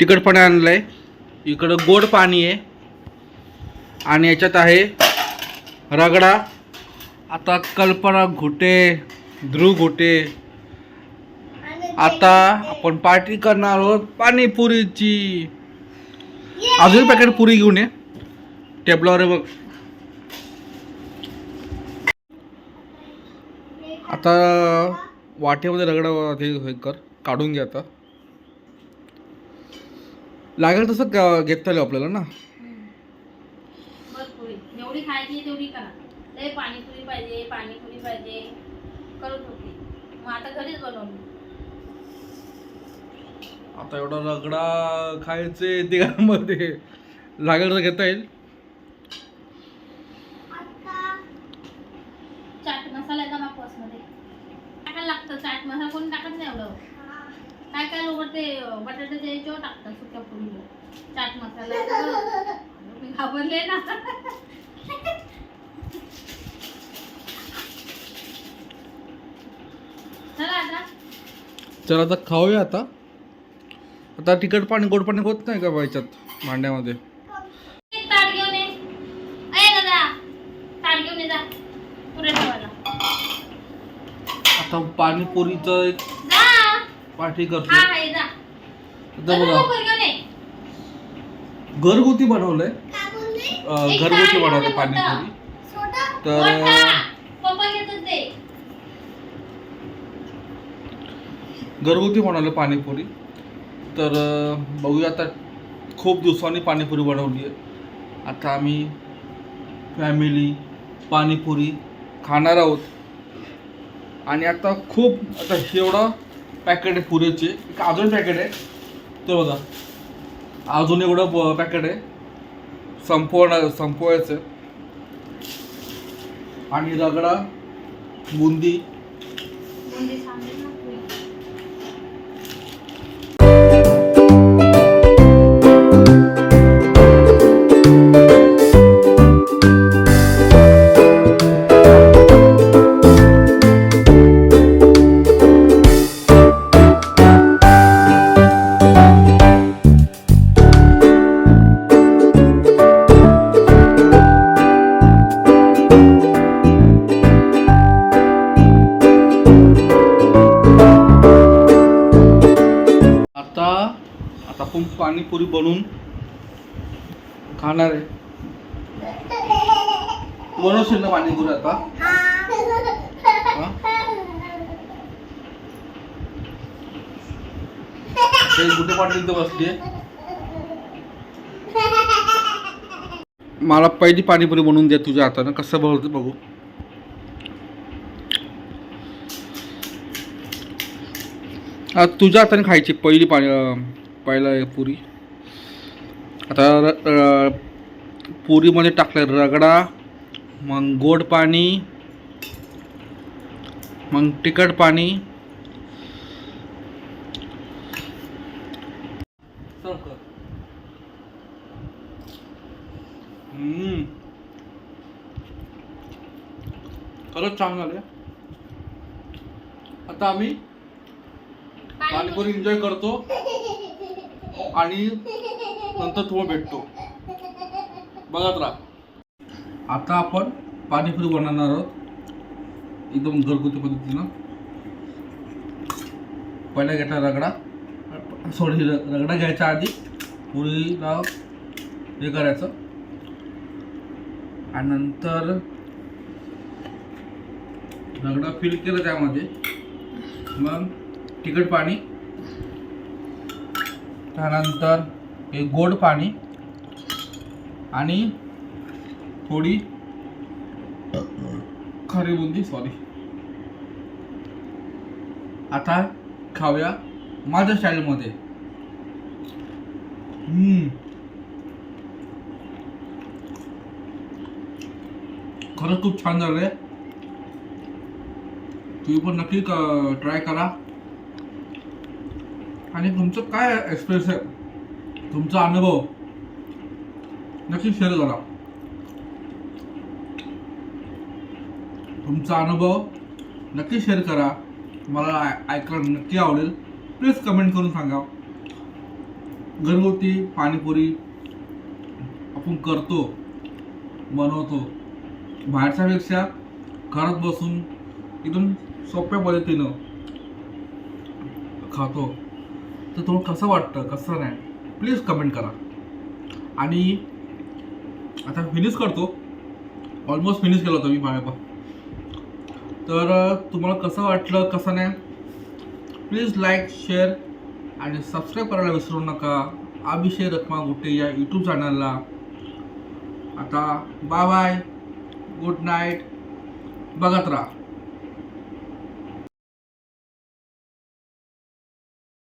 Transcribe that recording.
तिखट पाणी आणलंय. इकडं गोड पाणी आहे. आणि याच्यात आहे रगडा आता कल्पना घुटे ध्रुव घुटे. आता आपण पार्टी करणार आहोत पाणीपुरीची. अजून पॅकेट पुरी घेऊन ये. टेबलावर आहे बघ. आता वाटेमध्ये रगडा हे हे कर काढून घे आता. लागेल तसं क- घेता येईल आपल्याला ना? भरपुरी जेवढी खायची तेवढी करा. लय पाणीपुरी पाहिजे पाणीपुरी पाहिजे. करत होती मग आता घरीच बनवली आता एवढा रगडा खायचे तिघांमध्ये लागेल तर घेता येईल चाट मसाला आहे का मग मध्ये टाकायला लागतं कोणी टाकत नाही एवढं. काय काय लोक ते बटाट्याच्या याच्यावर टाकतात सुक्या पुरीवर. चाट मसाला. मी घाबरले ना. चला आता. चला आता खाऊया आता. आता तिखट पाणी गोड पाणी होत नाही का बा भांड्यामध्ये एक ताट घेऊन ये अय दादा ताट घेऊन ये जा पुढे ठेवायला आता पाणीपुरीचं एक पाठी करतो हा आता बघा. घरगुती बनवलंय. अं, घरगुती बनवलंय पाणीपुरी. तर घरगुती बनवलं पाणीपुरी. तर अं, बघूया आता खूप दिवसांनी पाणीपुरी बनवली आहे. आता आम्ही फॅमिली पाणीपुरी खाणार आहोत. आणि आता खूप आता एवढं पॅकेट आहे पुरेचे. एक अजून पॅकेट आहे. ते बघा. अजून एवढं पॅकेट आहे. संपवणार संपवायचं आणि रगडा बुंदी. आपण पाणीपुरी बनवून खाणार आहे. बनवशील ना पाणीपुरी आता? कुठे पाटील तर बसली मला पहिली पाणीपुरी बनवून दे तुझ्या हातानं. कसं बनवते बघू. तुझ्या हाताने खायची पहिली पाणी पहिला पुरी. आता पुरीमध्ये टाकलं रगडा मग गोड पाणी मग तिखट पाणी. हम्म. खरंच छान झालं आता आम्ही पाणीपुरी. एन्जॉय करतो. आणि नंतर तुम्हाला भेटतो. बघत राहा. आता आपण पाणीपुरी बनवणार आहोत. एकदम घरगुती पद्धतीनं. पहिला घेतला रगडा. सॉरी रगडा घ्यायच्या आधी पुरीला हे करायचं. आणि नंतर रगडा फिल केलं त्यामध्ये. मग तिखट पाणी. त्यानंतर हे गोड पाणी आणि थोडी खरी बुंदी सॉरी आता खाऊया माझ्या स्टाईलमध्ये हम्म. खरंच खूप छान झालंय. तुम्ही पण नक्की ट्राय करा. आणि तुमचं काय एक्सप्रेस आहे? तुमचा अनुभव? नक्की शेअर करा. तुमचा अनुभव नक्की शेअर करा. मला ऐकायला नक्की आवडेल. प्लीज कमेंट करून सांगा. घरगुती पाणीपुरी आपण करतो बनवतो. बाहेरच्यापेक्षा घरात बसून एकदम सोप्या पद्धतीनं खातो. तर तुम्हाला कसं वाटतं कसं नाही? प्लीज कमेंट करा. आणि आता फिनिश करतो. ऑलमोस्ट फिनिश केलं होतं मी पाण्यापा तर तुम्हाला कसं वाटलं कसं नाही? प्लीज लाईक शेअर आणि सबस्क्राईब करायला विसरू नका. अभिषेक रखमा गुट्टे या यूट्यूब चॅनलला आता बाय बाय गुड नाईट बघत राहा.